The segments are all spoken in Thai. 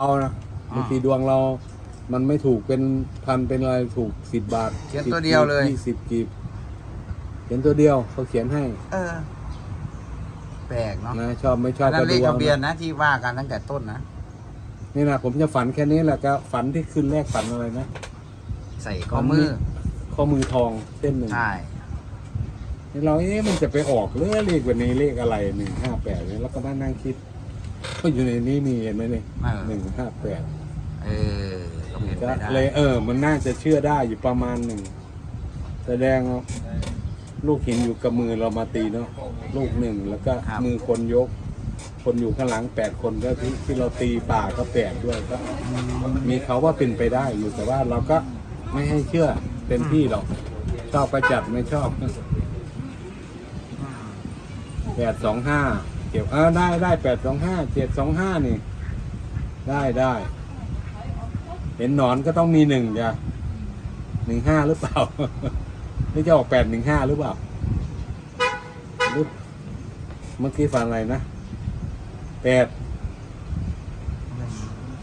เอานะอ่าบางทีดวงเรา มันไม่ถูกเป็นพันเป็นอะไรถูกสิบบาทเขียน10ตัวเดียวเลย ยี่สิบกีบเขียนตัวเดียวเขาเขียนให้เออ แปลกเนาะนะชอบไม่ชออับนนั้นก็เลดูขทะเอาเบียนนะนะที่ว่ากันตั้งแต่ต้นนะ นี่นะผมจะฝันแค่นี้แหละก็ฝันที่คืนแรกฝันอะไรนะใส่ข้อมือ ข้อมือทองเส้นหนึ่งใช่นี่เราเอ๊ะมันจะไปออกเรื่องเลขวันนี้เลขอะไรหนึ่งห้าแปดเนี่ยแล้วก็มานั่งคิด ก็อยู่ในนี้มีเห็นไหมเนี่ยเออ หนึ่งห้าแปดเออก็เป็นไปก็ได้เลยเออ มันน่าจะเชื่อได้อยู่ประมาณหนึ่ง แสดงว่าลูกหินอยู่กับมือเรามาตีเนาะลูกหนึ่งแล้วก็มือคนยก คนอยู่ข้างหลังแปดคนก็ที่ที่เราตีป่าก็แปดด้วยก็ มีเขาว่าเป็นไปได้อยู่แต่ว่าเราก็ไม่ให้เชื่อเต็มที่หรอก ชอบประจัดไม่ชอบแปดสองห้า เก็บเออได้ได้แปดสองห้าเจ็ดสองห้านี่ ได้ได้ เห็นหนอนก็ต้องมีหนึ่งจ้ะหนึ่งห้าหรือเปล่า นี่จะออกแปดหนึ่งห้าหรือเปล่าหรือเมื่อกี้ฟังอะไรนะแปด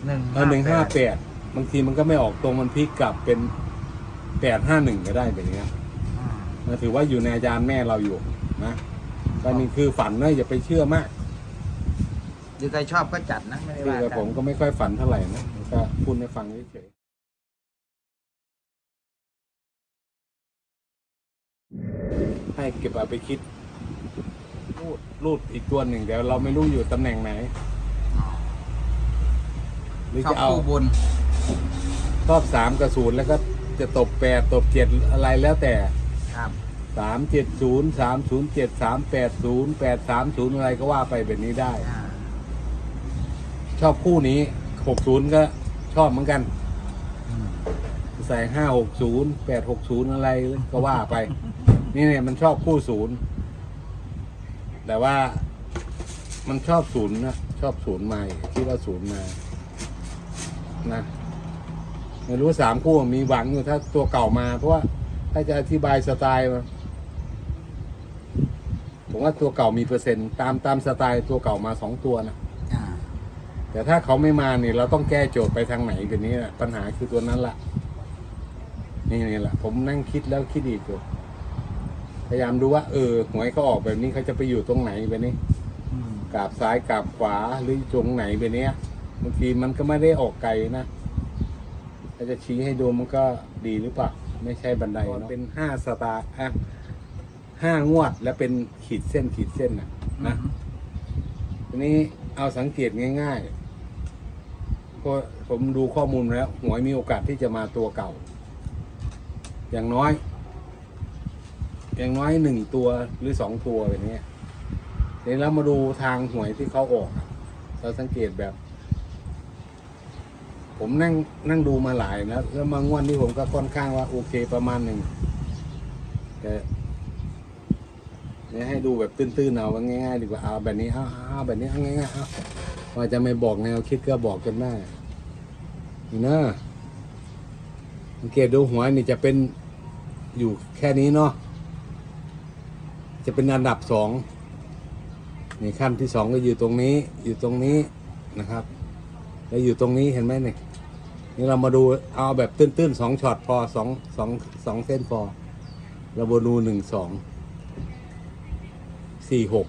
หนึ่งเออหนึ่งห้าแปดบางทีมันก็ไม่ออกตรงมันพลิกกลับเป็นแปดห้าหนึ่งก็ได้แบบนี้อืมนะถือว่าอยู่ในอาจารย์แม่เราอยู่นะ ตอนนี้คือฝันนะอย่าไปเชื่อมากหรือใครชอบก็จัดนะไม่ได้คือว่ากับกัผมนก็ไม่ค่อยฝันเท่าไหร่นะก็พูดให้ฟังเฉยๆ ให้เก็บเอาไปคิดรูดรูดอีกตัวหนึ่งเดี๋ยวเราไม่รู้อยู่ตำแหน่งไหน หรือชอบจะเอาคู่บุญรอบสามกระสูนแล้วก็จะตบแปดตบเจ็ดอะไรแล้วแต่ ครับ สามเจ็ดศูนย์สามศูนย์เจ็ดสามแปดศูนย์แปดสามศูนย์อะไรก็ว่าไปแบบนี้ได้ อ่าชอบคู่นี้หกศูนย์ก็ชอบเหมือนกัน อืมใส่ห้าหกศูนย์แปดหกศูนย์อะไรก็ว่าไป นี่เนี่ยมันชอบคู่ศูนย์แต่ว่ามันชอบศูนย์นะชอบศูนย์มาอีกคิดว่าศูนย์มานะไม่รู้สามคู่มีหวังอยู่ถ้าตัวเก่ามา เพราะว่าถ้าจะอธิบายสไตล์มา ผมว่าตัวเก่ามีเปอร์เซ็นต์ตามตามสไตล์ตัวเก่ามาสองตัวนะอ่าแต่ถ้าเขาไม่มาเนี่ยเราต้องแก้โจทย์ไปทางไหนแบบนี้แหละปัญหาคือตัวนั้นละนี่นี่แหละผมนั่งคิดแล้วคิดอีกอยู่พยายามดูว่าเออหวยเขาออกแบบนี้เขาจะไปอยู่ตรงไหนแบบนี้อืมกราบซ้ายกราบขวาหรือตรงไหนแบบเนี้ยบางทีมันก็ไม่ได้ออกไกลนะถ้าจะชี้ให้ดูมันก็ดีหรือเปล่าไม่ใช่บันไดเนาะเป็นห้าสตาร์อะ ห้างวดแล้วเป็นขีดเส้นขีดเส้นนะนะทีนี้เอาสังเกตง่ายๆเพราะผมดูข้อมูลแล้วหวยมีโอกาสที่จะมาตัวเก่า อย่างน้อย อย่างน้อยหนึ่งตัวหรือสองตัวแบบนี้เดี๋ยวเรามาดูทางหวยที่เขาออกอะเราสังเกตแบบ ผมนั่งนั่งดูมาหลายแล้วแล้วมางวดนี้ผมก็ค่อนข้างว่าโอเคประมาณหนึ่งแต่เนี่ให้ดูแบบตื้นๆเอาว่าง่ายๆดีกว่าเอาแบบนี้เอาเอาแบบนี้เอาง่ายๆเอาว่าจะไม่บอกแนวคิดก็บอกกันได้นี่นะสังเกตดูหัวนี่จะเป็นอยู่แค่นี้เนาะจะเป็นอันดับสองนี่ขั้นที่สองก็อยู่ตรงนี้ อยู่ตรงนี้นะครับ แล้วอยู่ตรงนี้เห็นไหมเนี่ยนี่เรามาดูเอาแบบตื้นๆสองช็อตพอสองสองสองเส้นพอเราบดูหนึ่งสอง สี่หก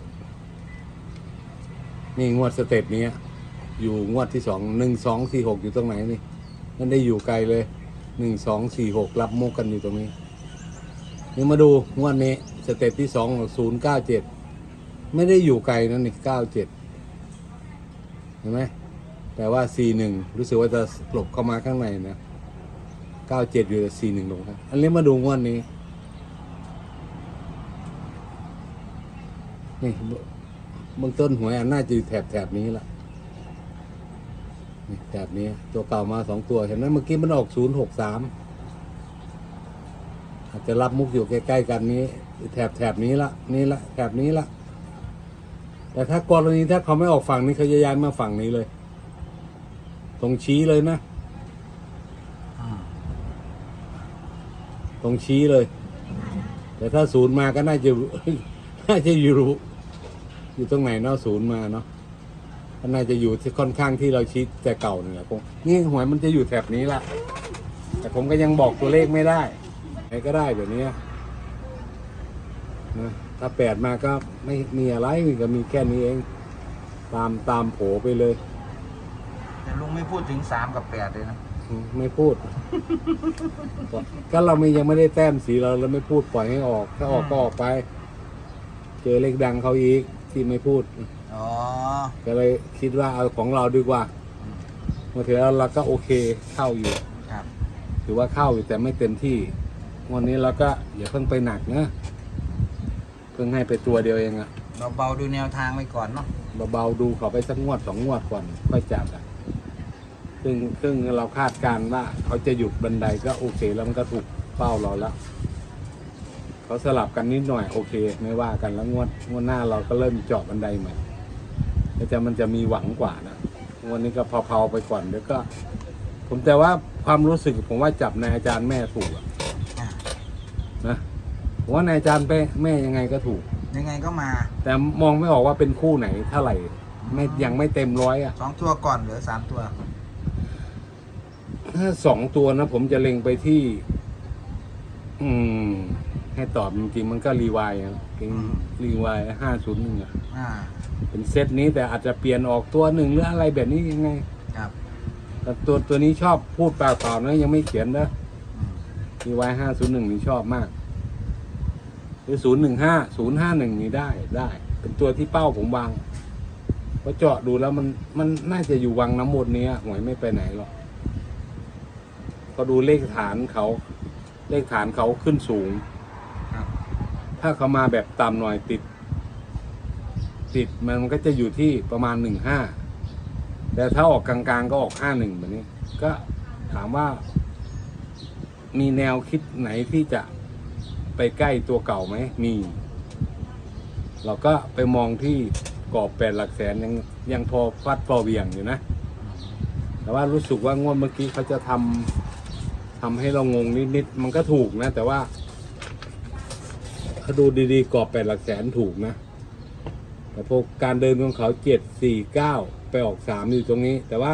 นี่งวดสเต็ปนี้อยู่งวดที่สองหนึ่งสองสี่หกอยู่ตรงไหนนี่มันได้อยู่ไกลเลยหนึ่งสองสี่หกรับมุกกันอยู่ตรงนี้นี่มาดูงวดนี้สเต็ปที่สองศูนย์เก้าเจ็ดไม่ได้อยู่ไกลนั่นนี่เก้าเจ็ดเห็นไหมแต่ว่าสี่หนึ่งรู้สึกว่าจะหลบเข้ามาข้างในนะเก้าเจ็ดอยู่สี่หนึ่งลงครับอันนี้มาดูงวดนี้ นี่เบื้องต้นหวยอันน่าจะอยู่แถบแถบนี้ละนี่แถบนี้ ตัวเก่ามาสองตัวเห็นไหมเมื่อกี้มันออกศูนย์หกสามอาจจะรับมุกอยู่ใกล้ๆกันนี้ แถบแถบนี้ละนี่ละแถบนี้ละแต่ถ้ากรณีถ้าเขาไม่ออกฝั่งนี้เขาจะย้ายมาฝั่งนี้เลย ตรงชี้เลยนะตรงชี้เลย แต่ถ้าศูนย์มาก็น่าจะน่าจะอยู่รู้ อยู่ตรงไหนเนาะศูนย์มาเนาะมันน่าจะอยู่ที่ค่อนข้างที่เราคิดแต่เก่านี่แหละผมนี่หวยมันจะอยู่แถบนี้ละแต่ผมก็ยังบอกตัวเลขไม่ได้ไหนก็ได้แบบนี้นะถ้าแปดมาก็ไม่มีอะไรก็มีแค่นี้เอง ตามตามโผไปเลย แต่ลุงไม่พูดถึงสามกับแปดเลยนะอืมไม่พูด ก็เราไม่ยังไม่ได้แต้มสีเราเราไม่พูดปล่อยให้ออก ถ้าออกก็ออกไป เจอเลขดังเขาอีก ที่ไม่พูด อ๋อ ก็เลยคิดว่าเอาของเราดีกว่ามาถือแล้วเราก็โอเคเข้าอยู่ ครับ ถือว่าเข้าอยู่แต่ไม่เต็มที่ วันนี้เราก็อย่าเพิ่งไปหนักนะ เพิ่งให้ไปตัวเดียวเองอะเราเบาดูแนวทางไว้ก่อนเนาะ เบาๆดูเขาไปสักงวดสองงวดก่อน ค่อยจับอะซึ่งซึ่งเราคาดการณ์ว่าเขาจะหยุดบันไดก็โอเคแล้วมันก็ถูกเป้าเราแล้ว เขาสลับกันนิดหน่อยโอเค ไม่ว่ากันแล้วงวดงวดหน้าเราก็เริ่มเจาะบันไดใหม่แล้วจะมันจะมีหวังกว่านะงวันนี้ก็เผาๆไปก่อนเดี๋ยวก็ ผมแต่ว่าความรู้สึกผมว่าจับนายอาจารย์แม่ถูกอะอะนะผมว่านายอาจารย์ไปแม่ยังไงก็ถูก ยังไงก็มา แต่มองไม่ออกว่าเป็นคู่ไหนเท่าไหร่ไม่ยังไม่เต็มร้อยอะสองตัวก่อนเหลือสามตัวถ้าสองตัวนะผมจะเล็งไปที่ อืม ให้ตอบจริงๆมันก็รีวายอะเป็นรีวายห้าศูนย์หนึ่งอะอ่าเป็นเซตนี้แต่อาจจะเปลี่ยนออกตัวหนึ่งหรืออะไรแบบนี้ยังไงครับแต่ตัวตัวนี้ชอบพูดเปล่าๆนะยังไม่เขียนนะอืมรีวายห้าศูนย์หนึ่งนี่ชอบมาก หรือศูนย์หนึ่งห้าศูนย์ห้าหนึ่งนี่ได้ได้ เป็นตัวที่เป้าผมวางเพราะเจาะดูแล้วมันมันน่าจะอยู่วังน้ำมนต์เนี้ยหวยไม่ไปไหนหรอกก็ดูเลขฐานเขา เลขฐานเขาขึ้นสูงครับ ถ้าเขามาแบบต่ำหน่อยติด ติดมันก็จะอยู่ที่ประมาณหนึ่งห้าแต่ถ้าออกกลางๆก็ออกห้าหนึ่งแบบนี้ ก็ถามว่า มีแนวคิดไหนที่จะไปใกล้ตัวเก่าไหมมี เราก็ไปมองที่กรอบแปดหลักแสนยังยังพอฟัดพอเวียงอยู่นะ แต่ว่ารู้สึกว่างวดเมื่อกี้เขาจะทำทำให้เรางงนิดๆมันก็ถูกนะ แต่ว่า ถ้าดูดีๆกรอบแปดหลักแสนถูกนะ แต่พวกการเดินของเขาเจ็ดสี่เก้าไปออกสามอยู่ตรงนี้ แต่ว่า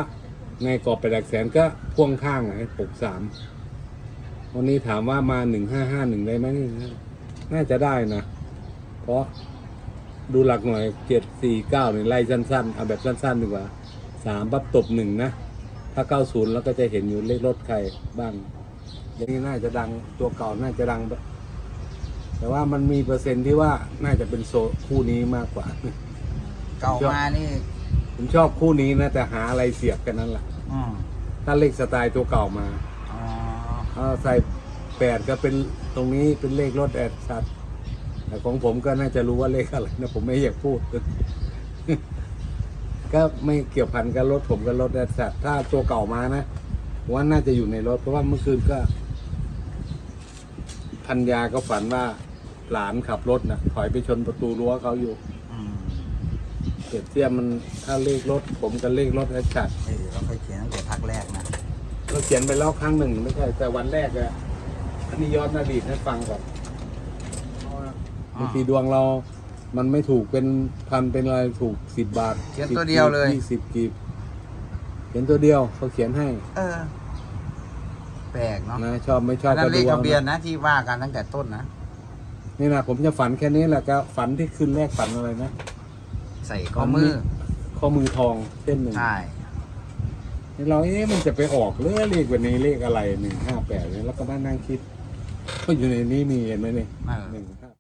ในกรอบแปดหลักแสนก็พ่วงข้างไงหกสามวันนี้ถามว่ามาหนึ่งห้าห้าหนึ่งได้ไหมนี่น่าจะได้นะ เพราะดูหลักหน่อยเจ็ดสี่เก้าเนี่ยไล่สั้นๆ เอาแบบสั้นๆดีกว่าสามปั๊บตบหนึ่งนะ ถ้าเก้าศูนย์แล้วก็จะเห็นอยู่เลขรถใครบ้าง อย่างนี้น่าจะดังตัวเก่าน่าจะดัง แต่ว่ามันมีเปอร์เซ็นต์ที่ว่าน่าจะเป็นโซคู่นี้มากกว่า เก่ามานี่ผมชอบคู่นี้นะแต่หาอะไรเสียบกันนั้นแหละอืมถ้าเลขสไตล์ตัวเก่ามาอ๋อถ้าใส่แปดก็เป็นตรงนี้เป็นเลขรถแอดสัตว์แต่ของผมก็น่าจะรู้ว่าเลขอะไรนะผมไม่อยากพูด ก็ไม่เกี่ยวพันกับรถผมกับรถแอดสัตว์ถ้าตัวเก่ามานะผมว่าน่าจะอยู่ในรถเพราะว่าเมื่อคืนก็พันยาก็ฝันว่า หลานขับรถนะถอยไปชนประตูรั้วเขาอยู่อืมเปรียบเทียบมันถ้าเลขรถ ผมกับเลขรถแอดสัตว์เออเราเคยเขียนตั้งแต่พักแรกนะเราเขียนไปแล้วครั้งหนึ่งไม่ใช่แต่วันแรกอะอันนี้ย้อนอดีตให้ฟังก่อนเพราะว่าบางทีดวงเรา มันไม่ถูกเป็นพันเป็นอะไรถูกสิบบาทเขียนตัวเดียวเลย ยี่สิบกีบเขียนตัวเดียวเขาเขียนให้เออ แปลกเนาะนะชอบไม่ชออับนนั้นก็เลดูขทะเอาเบียนนะนะที่ว่ากันตั้งแต่ต้นนะ นี่นะผมจะฝันแค่นี้แหละก็ฝันที่คืนแรกฝันอะไรนะใส่ข้อมือข้อมือทองเส้นหนึ่งใช่เราเอ๊ะมันจะไปออกเรือเลขวันนี้เลขอะไรหนึ่งห้าแปดเนี่ยแล้วก็มานั่งคิดก็อยู่ในนี้มีเห็นไหมเนี่ยเออหนึ่งห้า